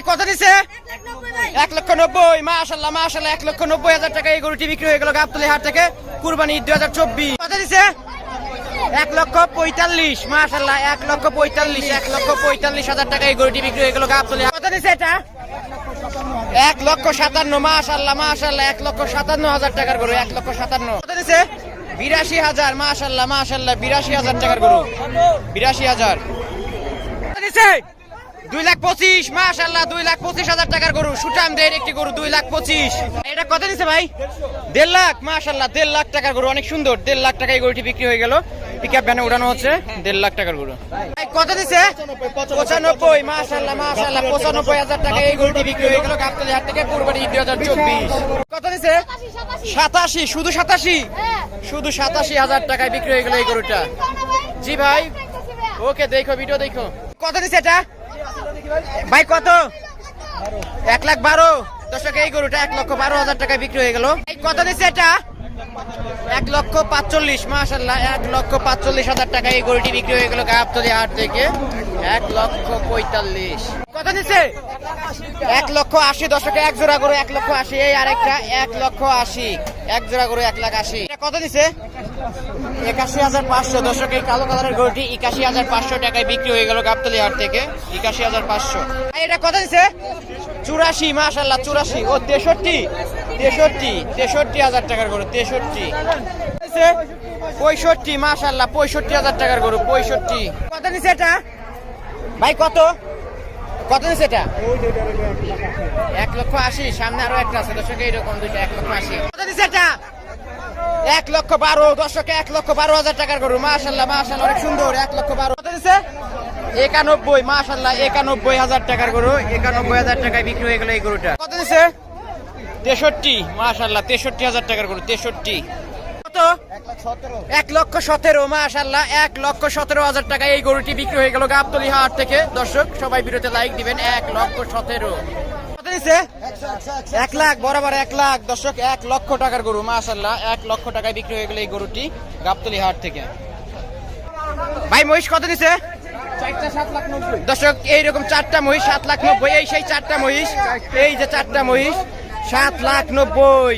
ভাই, কত দিছে? এক লক্ষ নব্বই মাশাল্লাহ মাশাল্লাহ এক লক্ষ নব্বই হাজার টাকা এই গরুটি বিক্রি হয়ে গেল গাবতলি হাট থেকে কুরবানি দুই হাজার চব্বিশ। কত দিছে? এক লক্ষ পঁয়তাল্লিশ মাশাল্লাহ এক লক্ষ পঁয়তাল্লিশ, এক লক্ষ পঁয়তাল্লিশ হাজার টাকা এই গরুটি বিক্রি হয়ে গেল গাবতলি কত দিছে এটা? এক লক্ষ সাতান্ন মাশাল্লাহ মাশাল্লাহ এক লক্ষ সাতান্ন হাজার টাকার গরু, এক লক্ষ সাতান্ন। কত দিছে? বিরাশি হাজার মাশাল্লাহ মাশাল্লাহ বিরাশি হাজার টাকার গরু, বিরাশি হাজার। দিছে? দুই লাখ পঁচিশ মাশাল্লাহ দুই লাখ পঁচিশ হাজার টাকার গরু। সুটাম দের একটি গরু, দুই লাখ পঁচিশ। এটা কত দিছে ভাই? দেড় লাখ মাশাল্লাহ দেড় লাখ টাকার গরু, অনেক সুন্দর। দেড় লাখ টাকা এই গরুটি বিক্রি হয়ে গেল। পিক আপ ভ্যানে উঠানো হচ্ছে, দেড় লাখ টাকার গরু। কত দিছে পঁচানব্বই মাশাল্লাহ মাশাল্লাহ পঁচানব্বই হাজার টাকা এই গরুটি বিক্রি হয়ে গেল গাবতলি হাট থেকে কুরবানি দুই হাজার চব্বিশ। কত দিছে সাতাশি, শুধু সাতাশি? শুধু সাতাশি হাজার টাকায় বিক্রি হয়ে গেল এই গরুটা। জি ভাই। ওকে, দেখো ভিডিও দেখো। কত দিছে এটা? ভাই, কত? এক লাখ বারো। দর্শক, এই গরুটা এক লক্ষ বারো হাজার টাকায় বিক্রি হয়ে গেল। কত দিচ্ছে এটা? এক লক্ষ পাঁচচল্লিশ মাসাল্লাহ এক লক্ষ পাঁচচল্লিশ হাজার টাকা এই গরুটি বিক্রি হয়ে গেল গাবতলি হাট থেকে। এক লক্ষ পঁয়তাল্লিশ। কত দিচ্ছে? এক লক্ষ আশি দশকে এক জোড়া গরু এক লক্ষ আশি এই আরেকটা এক লক্ষ আশি এক জোড়া গরু এক লাখ আশি। কত দিছে একাশি হাজার পাঁচশো দশক কালো কালারের গরুটি একাশি হাজার পাঁচশো টাকায় বিক্রি হয়ে গেল গাবতলি হাট থেকে একাশি হাজার পাঁচশো। এটা কত দিছে চুরাশি মাশাল্লাহ চুরাশি। ও তেষট্টি। তেষট্টি তেষট্টি হাজার টাকার গরু তেষট্টি। পঁয়ষট্টি মাশাল্লাহ পঁয়ষট্টি হাজার টাকার গরু পঁয়ষট্টি। কত নিছে এটা? ভাই কত? কত নিছে এটা? এক লক্ষ আশি সামনে আরও একটা আছে দর্শক এইরকম দুইটা এক লক্ষ আশি। কত দিছে এটা? এক লক্ষ বারো দর্শকে এক লক্ষ বারো হাজার টাকার গরু মাশাল্লাহ মাশাল্লাহ অনেক সুন্দর এক লক্ষ বারো। কত দিছে একানব্বই মাশাল্লাহ একানব্বই হাজার টাকার গরু একানব্বই হাজার টাকায় বিক্রি হয়ে গেল এই গরুটা। কত দিছে তেষট্টি মাশাল্লাহ তেষট্টি হাজার টাকার গরু, তেষট্টি। এক লক্ষ সতেরো মাশাল্লাহ এক লক্ষ সতেরো হাজার টাকা এই গরুটি বিক্রি হয়ে গেল গাবতলি হাট থেকে। দর্শক, সবাই ভিডিওতে লাইক দিবেন, এক লক্ষ সতেরো। এক লাখ, বরাবর এক লাখ। দর্শক, এক লক্ষ টাকার গরু মাশাল্লাহ এক লক্ষ টাকায় বিক্রি হয়ে গেল এই গরুটি গাবতলি হাট থেকে। ভাই, মহিষ কত দিছে? দর্শক, এইরকম চারটা মহিষ, সাত লাখ নব্বই, এই সেই চারটা মহিষ, এই যে চারটা মহিষ সাত লাখ নব্বই।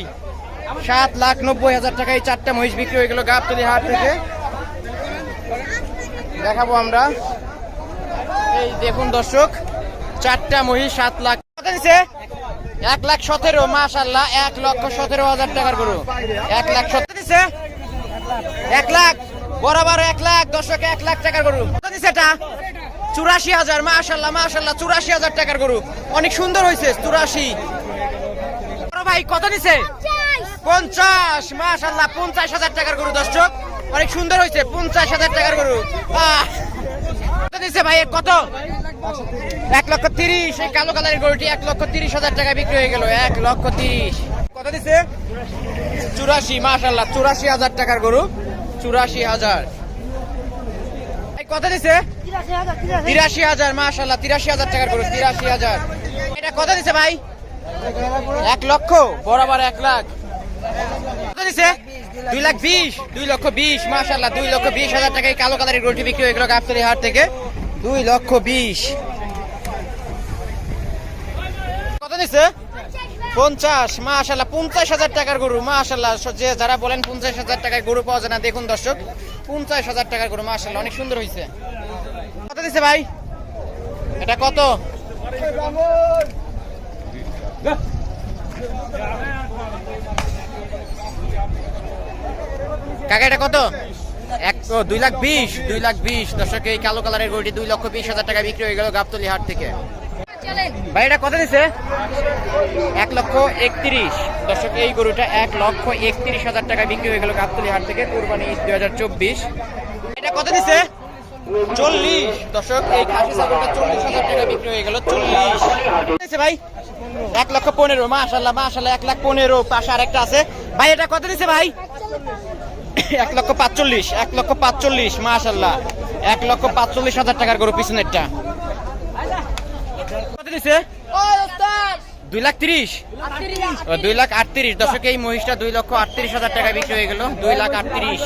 সাত লাখ নব্বই হাজার টাকা এই চারটা মহিষ বিক্রি হয়ে গেল গাবতলি হাট থেকে। দেখাবো আমরা। এই দেখুন দর্শক, চারটা মহিষ সাত লাখ। এক লাখ সতেরো মাশাল্লাহ এক লক্ষ সতেরো হাজার টাকার গরু। এক লাখ সতেরো দিছে? এক লাখ। বরাবর এক লাখ। দর্শক, এক লাখ টাকার গরু। দিছে এটা? চুরাশি হাজার মাশাল্লাহ মাশাল্লাহ চুরাশি হাজার টাকার গরু। অনেক সুন্দর হয়েছে চুরাশি। ভাই কত দিছে পঞ্চাশ। মাশাল্লাহ পঞ্চাশ হাজার টাকার গরু দর্শক। অনেক সুন্দর হয়েছে পঞ্চাশ হাজার টাকার গরু! কত দিছে ভাই এর কত? এক লক্ষ তিরিশ। এই কালো কালারের গরুটি এক লক্ষ তিরিশ হাজার টাকা বিক্রি হয়ে গেল এক লক্ষ তিরিশ। কত দিছে চুরাশি মাশাল্লাহ চুরাশি হাজার টাকার গরু চুরাশি হাজার। এই কত দিছে তিরাশি হাজার মাশাল্লাহ তিরাশি হাজার টাকার গরু তিরাশি হাজার। এটা কত দিছে ভাই? এক লক্ষ? বরাবর এক লাখ। দুই লাখ বিশ। দুই লক্ষ বিশ মাশাল্লাহ দুই লক্ষ বিশ হাজার টাকায় কালো কালারের গরুটি বিক্রি হয়ে গেল গাবতলি হাট থেকে। দুই লক্ষ বিশ। কত দিছে? পঞ্চাশ মাশাল্লাহ পঞ্চাশ হাজার টাকার গরু মাশাল্লাহ যে যারা বলেন পঞ্চাশ হাজার টাকায় গরু পাওয়া যায় না, দেখুন দর্শক, পঞ্চাশ হাজার টাকার গরু মাশাল্লাহ অনেক সুন্দর হয়েছে কত দিছে ভাই? এটা কত? কাকা কত? এক দুই লাখ বিশ, দুই লাখ বিশ। দর্শক, এই কালো কালারের গরুটি দুই লক্ষ বিশ হাজার টাকা বিক্রি হয়ে গেল গাবতলি হাট থেকে। ভাই, এটা কত দিছে? এক লক্ষ একত্রিশ। দর্শক, এই গরুটা এক লক্ষ একত্রিশ হাজার টাকা বিক্রি হয়ে গেল গাবতলি হাট থেকে, কোরবানি দুই হাজার চব্বিশ। এটা কত দিছে? চল্লিশ। দর্শক, এই খাসি ছাগলটা চল্লিশ হাজার টাকা বিক্রি হয়ে গেল, চল্লিশ। ভাই, এক লক্ষ পনেরো মাশাল্লাহ মাশাল্লাহ এক লাখ পনেরো, পাশে আরেকটা আছে। ভাই, এটা কত দিছে ভাই? এক লক্ষ পাঁচচল্লিশ, এক লক্ষ পাঁচচল্লিশ মাশাল্লাহ এক লক্ষ পাঁচচল্লিশ হাজার টাকার গরু পিছনেরটা। কত দিছে? দুই লাখ তিরিশ। দুই লাখ আটত্রিশ। দশকে এই মহিষটা দুই লক্ষ আটত্রিশ হাজার টাকা বিক্রি হয়ে গেল, দুই লাখ আটত্রিশ।